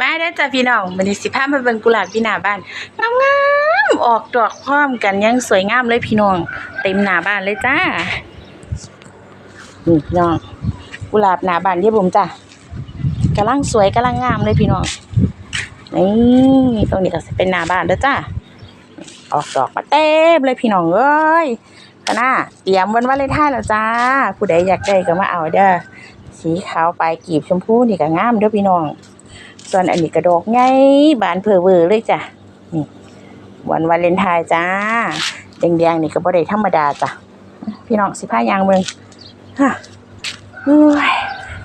มาได้จ้ะพี่น้องวันนี้สิพามาเบิ่งกุหลาบที่หน้าบ้านงามๆออกดอกพร้อมกันยังสวยงามเลยพี่น้อง เต็มหน้าบ้านเลยจ้านี่พี่น้องกุหลาบหน้าบ้านเยี่ยบุ๋มจ้ะกำลังสวยกำลังงามเลยพี่น้องนี่ตรงนี้ก็สิเป็นหน้าบ้านเด้อจ้าออกดอกมาเต็มเลยพี่น้องเอ้ยก็น่าเตรียมวันวาเลนไทน์แล้วจ้า ผู้ใดอยากได้ก็มาเอาเด้อ สีขาวปลายกีบชมพูนี่ก็งามเด้อพี่น้อง ส่วนอันนี้กระดอกไงบานเพอเวอร์เลยจ้ะนี่วันวาเลนไทน์จ้าแดงๆนี่ก็บ่ได้ธรรมดาจ้ะพี่น้องสิพายางเมืองฮะ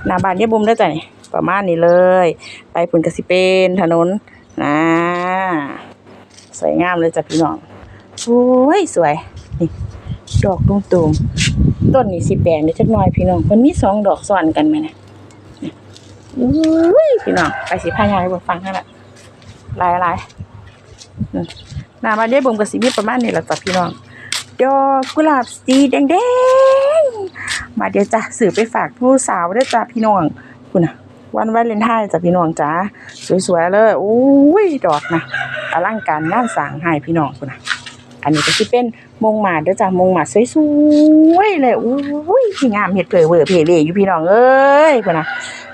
หน้าบานเยี่ยบุมได้จ้ะนี่ประมาณนี้เลย ไปพุ่นกระสิเป็นถนนนะสวยงามเลยจ้ะพี่น้องโอ้ยสวยนี่ ดอกตุ่มๆต้นนี่สิแปลงได้จักหน่อยพี่น้องมันมีสองดอกซ้อนกันไหมนะอุ้ยพี่น้องไปสิพายายบิ่งฟังข้างละลายลายหน้าบ้าเด้บ่มก็สิมีประมาณนี้แหละจ้ะพี่น้องดอกกุหลาบสีแดงๆมาเดี๋ยวจ้ะสื่อไปฝากผู้สาวเด้จ้ะพี่น้องคุณน่ะวันวาเลนไทน์จ้ะพี่น้องจ้าสวยๆเลยโอ้ยดอกนะอลังการงานสางให้พี่น้องคุณน่ะ อันนี้ก็สิเป็นมงหมาดเด้อจ้ะมงหมาดสวยๆเลยอุ้ยที่งามเฮ็ดเผยเวอร์เพเลอยู่พี่น้องเอ้ยคนนะ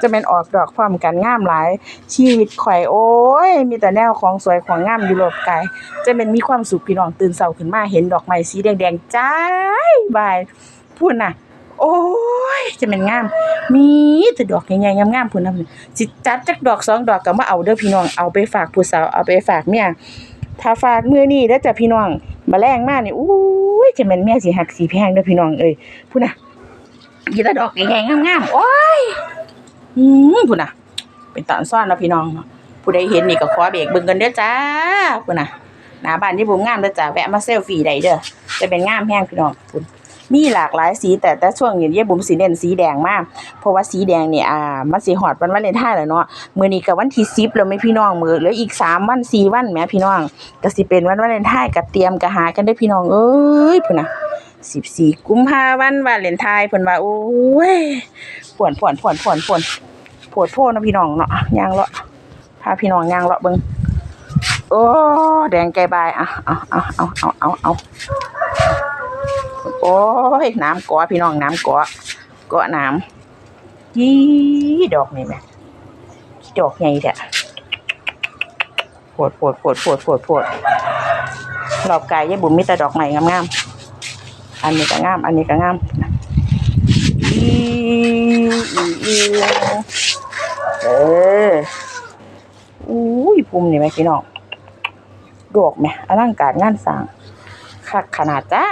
จะเป็นออกดอกพร้อมกันงามหลาย ชีวิตข่อยโอ้ย มีแต่แนวของสวยของงามอยู่รอบกายจะเป็นมีความสุขพี่น้องตื่นเช้าขึ้นมาเห็นดอกไม้สีแดงๆจ้าบายพุ่นน่ะโอ้ย จะเป็นงาม มีแต่ดอกใหญ่ๆงามๆพุ่นน่ะสิจัดจักดอกสองดอกก็มาเอาเด้อพี่น้องเอาไปฝากผู้สาวเอาไปฝากเมียถ้าฝากมือนี้เด้อจ้ะพี่น้อง มาแรงมากนี่อู้ยจะเป็นแม่สีหักสีแพงเด้อพี่น้องเอ้ยพุ่นน่ะยีตาดอกใหญ่ๆงามๆโอ้ยอืมพุ่นน่ะเป็นตอนซ่อนเนาะพี่น้องผู้ใดเห็นนี่ก็ขอเบรกเบิ่งกันเด้อจ้าพุ่นน่ะหน้าบ้านที่ผมงามเด้อจ้าแวะมาเซลฟี่ได้เด้อจะเป็นงามแห้งพี่น้องพุ่น มีหลากหลายสีแต่แต่ช่วงนี้เยบุ๋มสีเน้นสีแดงมาก เพราะว่าสีแดงเนี่ยอ่ามันสิฮอดวันวาเลนทน์แล้วเนาะมื้อนี้ก็วันที่10แล้วแม่พี่น้องมือเหลืออีก3วัน4วันแหมพี่น้องก็สิเป็นวันวาเลนทน์ก็เตรียมก็หากันเด้พี่น้องเอ้ยพุ่นน่ะ14กุมภาพันธ์วาเลนไทน์เพิ่นว่าโอ้ยผวนผวนผวนผวนผวนโพดโพดนะพี่น้องเนาะย่างเลาะพาพี่น้องย่างเลาะเบิ่งโอ้แดงไก่บายอะเอาเอาเอาเอาเอาเอา โอ้ยน้ำกัอพี่น้องน้ำกัอกัอน้ำยี่ดอกนี่แม่ดอกใหญ่แท้โพดโพดโพดโพดโพดโพดรอบกายยายบุ๋มมีแต่ดอกใหม่งามๆอันนี้ก็งาม อันนี้ก็งามอีอีอีเอออุ้ยภูมินี่ไหมพี่น้องดอกไหมอลังการงานสร้างคักขนาดจ้า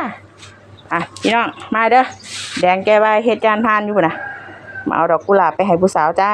อะพี่น้องมาเด้อแดงแก้ใบเฮ็ดจานพานอยู่นะมาเอาดอกกุหลาบไปให้ผู้สาวจ้า